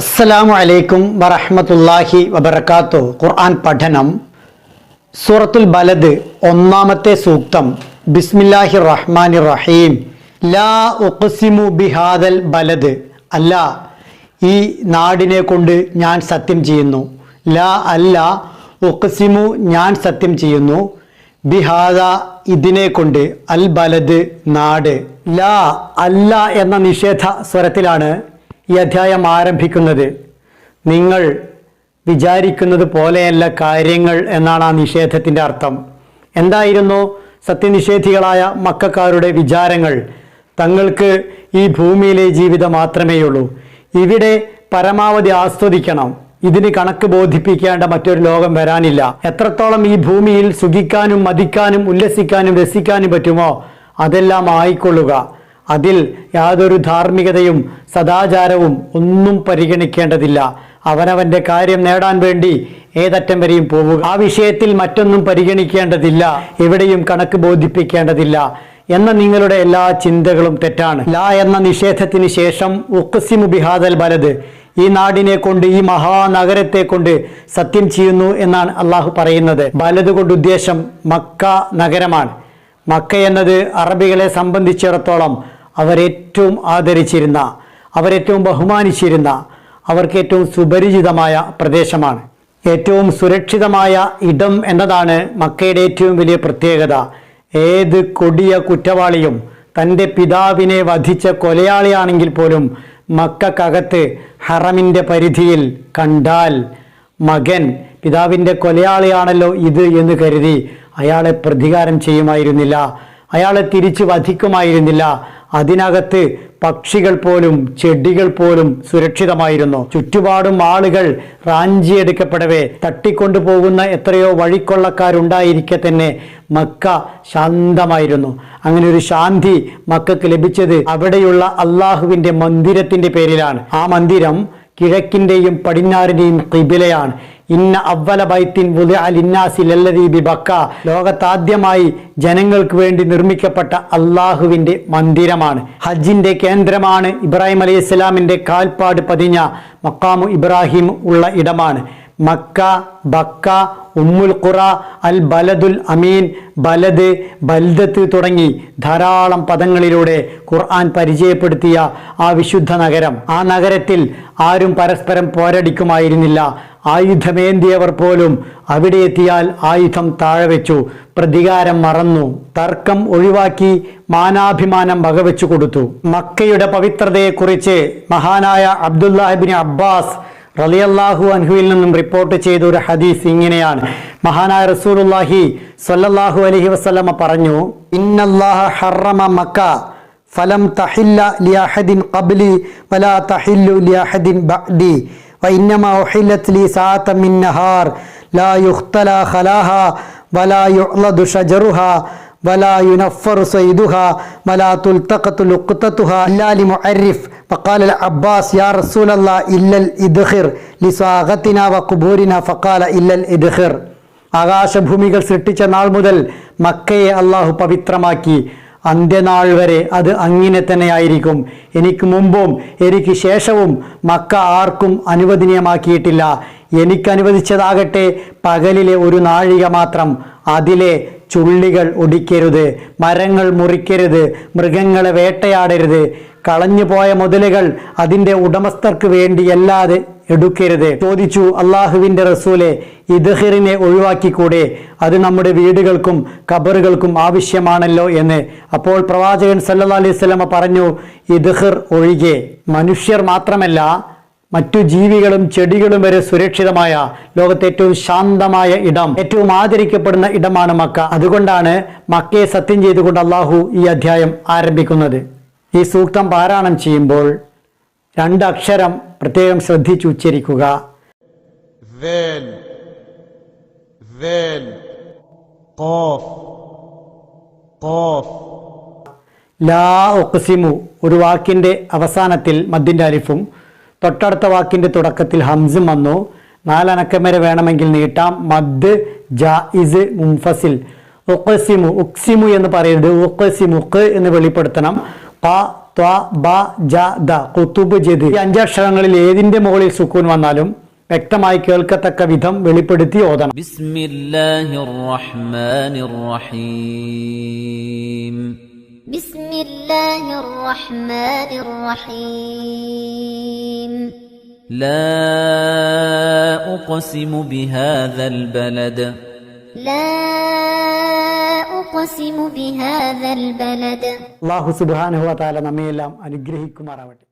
അസ്സലാമു അലൈക്കും വറഹ്മത്തുള്ളാഹി വബർക്കാത്തു ഖുർആൻ പഠനം. സൂറത്തുൽ ബലദ് ഒന്നാമത്തെ സൂക്തം. ബിസ്മില്ലാഹി റഹ്മാനി റഹീം. ലാ ഉഖ്സിമു ബിഹാദൽ ബലദ്. അല്ല ഈ നാടിനെ കൊണ്ട് ഞാൻ സത്യം ചെയ്യുന്നു. ലാ അല്ല ഉഖ്സിമു ഞാൻ സത്യം ചെയ്യുന്നു. ബിഹാദ ഇതിനെ കൊണ്ട് അൽ ബലദ് നാട്. ലാ അല്ല എന്ന നിഷേധ സ്വരത്തിലാണ് ഈ അധ്യായം ആരംഭിക്കുന്നത് നിങ്ങൾ വിചാരിക്കുന്നത് പോലെയല്ല കാര്യങ്ങൾ എന്നാണ് ആ നിഷേധത്തിന്റെ അർത്ഥം. എന്തായിരുന്നു? സത്യനിഷേധികളായ മക്കാരുടെ വിചാരങ്ങൾ. തങ്ങൾക്ക് ഈ ഭൂമിയിലെ ജീവിതം മാത്രമേയുള്ളൂ. ഇവിടെ പരമാവധി ആസ്വദിക്കണം. ഇതിന് കണക്ക് ബോധിപ്പിക്കേണ്ട മറ്റൊരു ലോകം വരാനില്ല. എത്രത്തോളം ഈ ഭൂമിയിൽ സുഖിക്കാനും മതിക്കാനും ഉല്ലസിക്കാനും രസിക്കാനും പറ്റുമോ? അതെല്ലാം ആയിക്കൊള്ളുക. അതിൽ യാതൊരു ധാർമ്മികതയും സദാചാരവും ഒന്നും പരിഗണിക്കേണ്ടതില്ല. അവനവന്റെ കാര്യം നേടാൻ വേണ്ടി ഏതറ്റം വരെയും പോവുക. ആ വിഷയത്തിൽ മറ്റൊന്നും പരിഗണിക്കേണ്ടതില്ല. എവിടെയും കണക്ക് ബോധിപ്പിക്കേണ്ടതില്ല. എന്ന നിങ്ങളുടെ എല്ലാ ചിന്തകളും തെറ്റാണ്. ലാ എന്ന നിഷേധത്തിന് ശേഷം ഉക്കസിമു ബിഹാദൽ ബലത് ഈ നാടിനെ കൊണ്ട് ഈ മഹാനഗരത്തെ കൊണ്ട് സത്യം ചെയ്യുന്നു എന്നാണ് അള്ളാഹു പറയുന്നത്. ബലത് കൊണ്ട് ഉദ്ദേശം മക്ക നഗരമാണ്. മക്ക എന്നത് അറബികളെ സംബന്ധിച്ചിടത്തോളം അവരേറ്റവും ആദരിച്ചിരുന്ന അവരേറ്റവും ബഹുമാനിച്ചിരുന്ന അവർക്ക് ഏറ്റവും സുപരിചിതമായ പ്രദേശമാണ്. ഏറ്റവും സുരക്ഷിതമായ ഇടം എന്നതാണ് മക്കയുടെ ഏറ്റവും വലിയ പ്രത്യേകത. ഏത് കൊടിയ കുറ്റവാളിയും തന്റെ പിതാവിനെ വധിച്ച കൊലയാളിയാണെങ്കിൽ പോലും മക്കക്കകത്ത് ഹറമിന്റെ പരിധിയിൽ കണ്ടാൽ മകൻ പിതാവിന്റെ കൊലയാളിയാണല്ലോ ഇത് എന്ന് കരുതി അയാളെ പ്രതികാരം ചെയ്യുമായിരുന്നില്ല. അയാളെ തിരിച്ചു വധിക്കുമായിരുന്നില്ല. അതിനകത്ത് പക്ഷികൾ പോലും ചെടികൾ പോലും സുരക്ഷിതമായിരുന്നു. ചുറ്റുപാടും ആളുകൾ റാഞ്ചി റാഞ്ചിയെടുക്കപ്പെടവേ തട്ടിക്കൊണ്ടുപോകുന്ന എത്രയോ വഴിക്കൊള്ളക്കാരുണ്ടായിരിക്കെ തന്നെ മക്ക ശാന്തമായിരുന്നു. അങ്ങനെ ഒരു ശാന്തി മക്കൾക്ക് ലഭിച്ചത് അവിടെയുള്ള അള്ളാഹുവിന്റെ മന്ദിരത്തിന്റെ പേരിലാണ്. ആ മന്ദിരം കിഴക്കിന്റെയും പടിഞ്ഞാറിന്റെയും കിബിലയാണ്. ഇന്ന അവല ബൈത്തിൻ ബി ബക്ക. ലോകത്താദ്യമായി ജനങ്ങൾക്ക് വേണ്ടി നിർമ്മിക്കപ്പെട്ട അള്ളാഹുവിന്റെ മന്ദിരമാണ്. ഹജ്ജിന്റെ കേന്ദ്രമാണ് ഇബ്രാഹിം അലൈഹി ഇസ്ലാമിന്റെ കാൽപ്പാട് പതിഞ്ഞ മക്കാമു ഇബ്രാഹിം ഉള്ള ഇടമാണ്. മക്ക ബക്ക ഉമ്മുൽ ഖുറ അൽ ബലദുൽ അമീൻ ബലദ് ബൽദത്ത് തുടങ്ങി ധാരാളം പദങ്ങളിലൂടെ ഖുർആൻ പരിചയപ്പെടുത്തിയ ആ വിശുദ്ധ നഗരം. ആ നഗരത്തിൽ ആരും പരസ്പരം പോരടിക്കുമായിരുന്നില്ല. ആയുധമേന്തിയവർ പോലും അവിടെ എത്തിയാൽ ആയുധം താഴെ വെച്ചു. പ്രതികാരം മറന്നു. തർക്കം ഒഴിവാക്കി മാനാഭിമാനം വകവെച്ചു കൊടുത്തു. മക്കയുടെ പവിത്രതയെക്കുറിച്ച് മഹാനായ അബ്ദുല്ലാഹിബിൻ അബ്ബാസ് റളിയല്ലാഹു അൻഹുവിൽ നിന്നും റിപ്പോർട്ട് ചെയ്ത ഒരു ഹദീസ് ഇങ്ങനെയാണ്. മഹാനായ റസൂലുള്ളാഹി സ്വല്ലല്ലാഹു അലഹി വസ്ലമ പറഞ്ഞു ഇന്നല്ലാഹ ഹറമ മക്ക ഫലം തഹില്ല ലിയാഹദിൻ ഖബ്ലി വലാ തഹില്ലു ലിയാഹദിൻ ബഅദി. وإنما أحلت لي ساعة من نهار لا يختلى خلاها ولا يعلد شجرها ولا ينفر صيدها ولا تلتقط لقطتها إلا لمعرف فقال العباس يا رسول الله إلا الإدخر لصاغتنا وقبورنا فقال إلا الإدخر ആകാശഭൂമികൾ സൃഷ്ടിച്ച നാൾ മുതൽ മക്കയെ അള്ളാഹു പവിത്രമാക്കി അന്ത്യനാൾ വരെ അത് അങ്ങനെ തന്നെയായിരിക്കും. എനിക്ക് മുമ്പും എനിക്ക് ശേഷവും മക്ക ആർക്കും അനുവദനീയമാക്കിയിട്ടില്ല. എനിക്ക് അനുവദിച്ചതാകട്ടെ പകലിലെ ഒരു നാഴിക മാത്രം. അതിലെ ചുള്ളികൾ ഒടിക്കരുത് മരങ്ങൾ മുറിക്കരുത് മൃഗങ്ങളെ വേട്ടയാടരുത്. കളഞ്ഞുപോയ മുതലുകൾ അതിന്റെ ഉടമസ്ഥർക്ക് വേണ്ടിയല്ലാതെ എടുക്കരുത്. ചോദിച്ചു അള്ളാഹുവിന്റെ റസൂലെ ഇദ്ഹിറിനെ ഒഴിവാക്കിക്കൂടെ? അത് നമ്മുടെ വീടുകൾക്കും കബറുകൾക്കും ആവശ്യമാണല്ലോ എന്ന്. അപ്പോൾ പ്രവാചകൻ സല്ലാ അലൈഹി സ്വലമ പറഞ്ഞു ഇദ്ഹിർ ഒഴികെ മനുഷ്യർ മാത്രമല്ല മറ്റു ജീവികളും ചെടികളും വരെ സുരക്ഷിതമായ ലോകത്തെ ഏറ്റവും ശാന്തമായ ഇടം ഏറ്റവും ആദരിക്കപ്പെടുന്ന ഇടമാണ് മക്ക. അതുകൊണ്ടാണ് മക്കയെ സത്യം ചെയ്തുകൊണ്ട് അള്ളാഹു ഈ അധ്യായം ആരംഭിക്കുന്നത്. ഈ സൂക്തം പാരായണം ചെയ്യുമ്പോൾ രണ്ടക്ഷരം പ്രത്യേകം ശ്രദ്ധിച്ചു ഉച്ചരിക്കുക. ലാ ഒക്സിമു ഒരു വാക്കിന്റെ അവസാനത്തിൽ മദ്യന്റെ അരിഫും തൊട്ടടുത്ത വാക്കിന്റെ തുടക്കത്തിൽ ഹംസും വന്നു. നാലനക്കം വരെ വേണമെങ്കിൽ നീട്ടാം. മദ് ജായിസ് മുംഫസിൽ ഉക്സിമു ഉക്സിമു എന്ന് പറയരുത്. ഉക്സിമുക്ക് എന്ന് വെളിപ്പെടുത്തണം. പ ത്വ ബ ജ ദ കുത്തുബ് ജദ് ഈ അഞ്ചക്ഷരങ്ങളിൽ ഏതിന്റെ മുകളിൽ സുക്കൂൻ വന്നാലും വ്യക്തമായി കേൾക്കത്തക്ക വിധം വെളിപ്പെടുത്തി ഓതണം بسم الله الرحمن الرحيم بسم الله الرحمن الرحيم لا أقسم بهذا البلد لا أقسم بهذا البلد അള്ളാഹു സുബാനുഹ താല നമ്മയെല്ലാം അനുഗ്രഹിക്കുമാറാവട്ടെ.